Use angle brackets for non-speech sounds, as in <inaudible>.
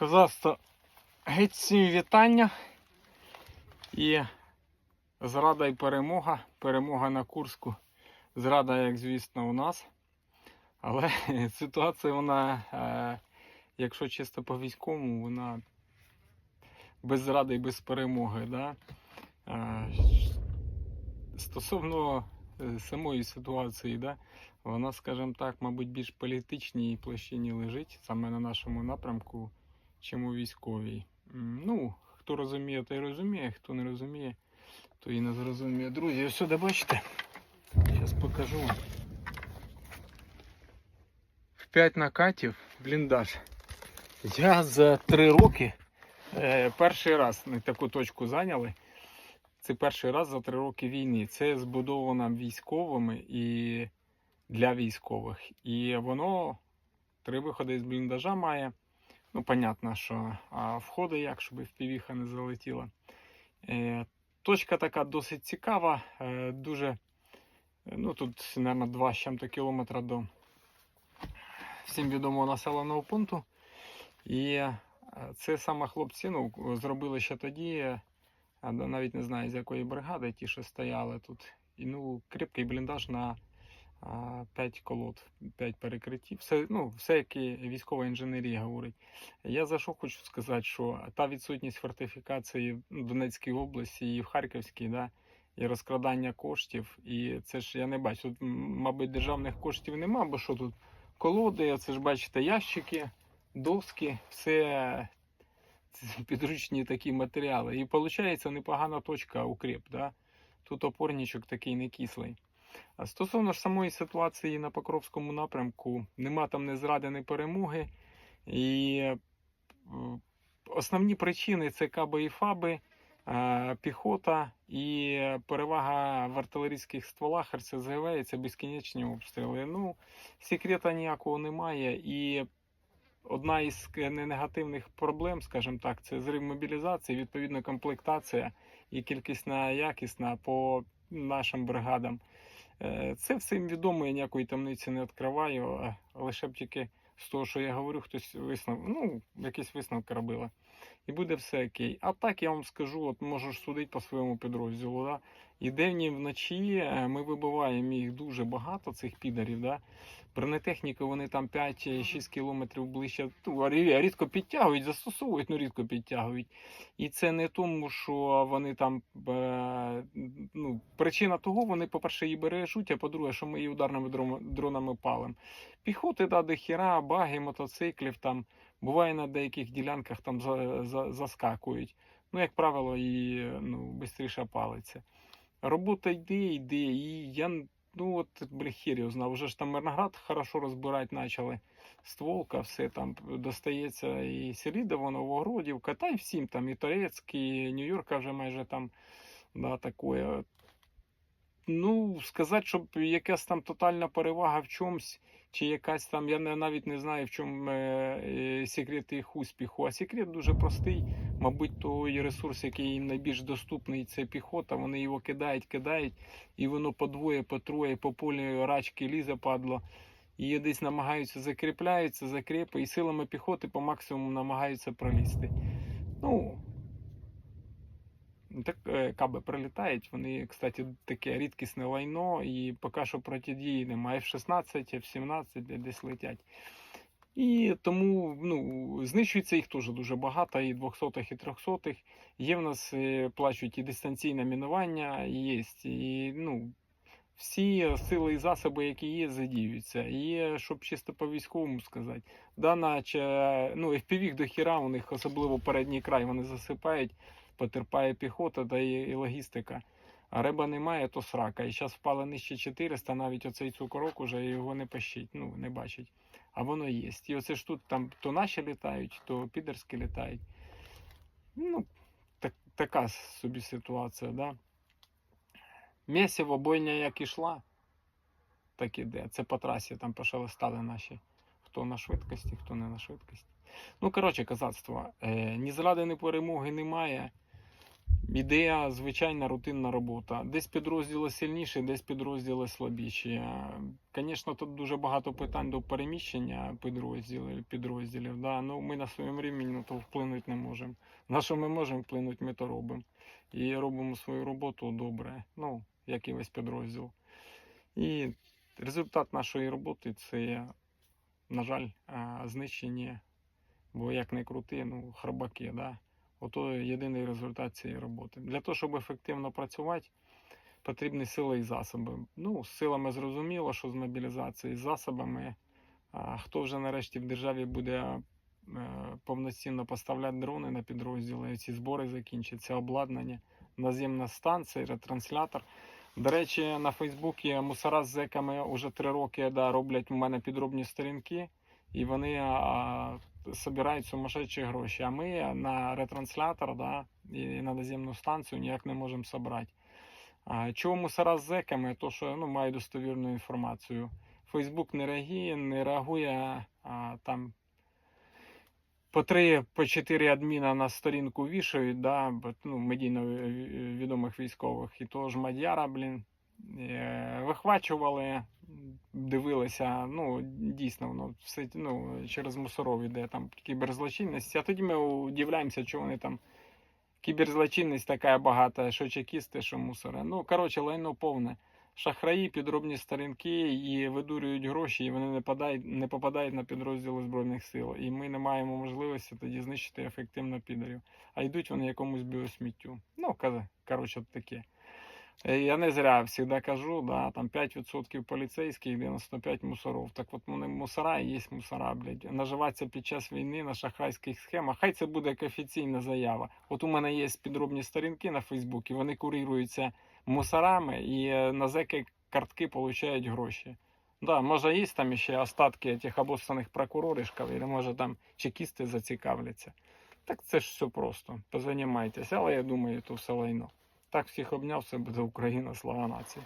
Козацтво геть всім вітання. І зрада і перемога. Перемога на Курську. Зрада, як звісно, у нас. Але <laughs> ситуація, вона, е, якщо чисто по військовому, вона без зради і без перемоги. Да? Е, Стосовно е, самої ситуації, да? вона, скажімо так, мабуть, більш політичній площині лежить саме на нашому напрямку, чим у військовій. Ну, хто розуміє, той розуміє, хто не розуміє, то і не зрозуміє. Друзі, ось сюди бачите? Зараз покажу вам. В 5 накатів бліндаж. Я за 3 роки е, перший раз на таку точку зайняли. Це перший раз за 3 роки війни. Це збудовано військовими і для військових. І воно три виходи з бліндажа має. Ну, понятно, що а входи як, щоб впівіха не залетіла. Е, точка така досить цікава. Е, дуже, е, ну тут, мабуть, 2 з чим-то кілометра до всім відомого населеного пункту. І е, це саме хлопці ну, зробили ще тоді. е, навіть не знаю з якої бригади, ті, що стояли тут. І ну, кріпкий бліндаж на 5 колод, 5 перекриттів. Все, ну, все, як і військова інженерія говорить. Я за що хочу сказати, що та відсутність фортифікації в Донецькій області і в Харківській, да, і розкрадання коштів. І це ж я не бачу. Тут, мабуть, державних коштів нема, бо що тут колоди, це ж бачите, ящики, доски, все <laughs> підручні такі матеріали. І виходить непогана точка укріп. Да? Тут опорничок такий не кислий. Стосовно ж самої ситуації на Покровському напрямку, нема там ні зради, ні перемоги. І е, основні причини це каби і фаби, е, піхота і перевага в артилерійських стволах РСЗВ і це безкінечні обстріли. Ну, секрета ніякого немає. І одна із негативних проблем, скажімо так, це зрив мобілізації, відповідно комплектація і кількісна якісна по нашим бригадам. Е, Це всім відомо, я ніякої тамниці не відкриваю, лише б тільки з того, що я говорю, хтось висновок, ну, якісь висновки робила. І буде все окей. А так я вам скажу, от можеш судити по своєму підрозділу. Да? І день і вночі е, ми вибиваємо їх дуже багато, цих підарів. Да? Бронетехніки вони там 5-6 кілометрів ближче. Ну, рідко підтягують, застосовують, ну рідко підтягують. І це не тому, що вони там. Е, ну, причина того, вони, по-перше, її бережуть, а по-друге, що ми її ударними дронами палимо. Піхоти, да, до хіра, баги, мотоциклів там. Буває на деяких ділянках там за, за, заскакують. Ну, як правило, і ну, швидше палиться. Робота йде, йде, і я ну от його знав. Вже ж там Мирноград хорошо розбирати почали. Стволка, все там достається і Селідово, Новогродівка, та й всім там, і Торецьк, і Нью-Йорка вже майже там да, такое. Ну, сказати, щоб якась там тотальна перевага в чомусь, чи якась там, я навіть не знаю, в чому е, е, секрет їх успіху. А секрет дуже простий. Мабуть, той ресурс, який їм найбільш доступний, це піхота. Вони його кидають, кидають, і воно по двоє, по троє, по полі рачки лізе падло. І десь намагаються закріпляються, закріпи, і силами піхоти по максимуму намагаються пролізти. Ну, так е, каби прилітають, вони, кстати, таке рідкісне лайно, і поки що протидії немає. F-16, F-17 десь летять. І тому ну, знищується їх теж дуже багато, і 200-х, і 300-х. Є в нас е, плачуть і дистанційне мінування, є. І, ну, всі сили і засоби, які є, задіюються. І е, щоб чисто по військовому сказати, дана чи, ну, FPV до хіра, у них особливо передній край вони засипають, потерпає піхота та і, і логістика. А риба немає, то срака. І зараз впали нижче 400, навіть оцей цукорок уже його не пощить, ну, не бачить. А воно є. І оце ж тут там то наші літають, то підерські літають. Ну, так, така собі ситуація, да. Місіво бойня як ішла, так іде. Це по трасі там пошелестали наші. Хто на швидкості, хто не на швидкості. Ну, коротше, казацтво. Е, ні зради, ні перемоги немає. Іде звичайна рутинна робота. Десь підрозділи сильніші, десь підрозділи слабіші. Звісно, тут дуже багато питань до переміщення підрозділів. підрозділів да. ну, ми на своєму рівні на то вплинути не можемо. На що ми можемо вплинути, ми то робимо. І робимо свою роботу добре, ну, як і весь підрозділ. І результат нашої роботи це, на жаль, знищення, бо як не крути, ну, храбаки. Да? Ото єдиний результат цієї роботи. Для того, щоб ефективно працювати, потрібні сили і засоби. Ну, з силами зрозуміло, що з мобілізацією, з засобами. А хто вже нарешті в державі буде е, повноцінно поставляти дрони на підрозділи, ці збори закінчаться, обладнання, наземна станція, ретранслятор. До речі, на Фейсбуці мусора з зеками вже три роки да, роблять у мене підробні сторінки, і вони а, собирають сумасшедші гроші. А ми на ретранслятор да, і на наземну станцію ніяк не можемо собрати. Чого мусора з зеками? То, що ну, маю достовірну інформацію. Фейсбук не реагує, не реагує а, там. По три, по чотири адміна на сторінку вішають, да, ну, медійно відомих військових. І того ж Мадяра, блін, е, вихвачували, дивилися, ну, дійсно, воно все ну, через мусоров іде там кіберзлочинність. А тоді ми удивляємося, що вони там. Кіберзлочинність така багата, що чекісти, що мусори. Ну, коротше, лайно повне. Шахраї, підробні сторінки і видурюють гроші, і вони не попадають, не попадають на підрозділи Збройних сил. І ми не маємо можливості тоді знищити ефективно підарів. А йдуть вони якомусь біосміттю. Ну, коротше, таке. Е, Я не зря завжди кажу, да, там 5% поліцейських, 95 мусоров. Так от вони мусора і є мусора, блядь. Наживатися під час війни на шахрайських схемах. Хай це буде як офіційна заява. От у мене є підробні сторінки на Фейсбуці, вони куріруються мусорами і е, на зеки картки получають гроші. Да, може, є там ще остатки тих обоссаних прокуроришків, або може там чекісти зацікавляться. Так це ж все просто. Позанімайтеся, але я думаю, то все лайно. Так, всіх обняв, все буде Україна, слава нації.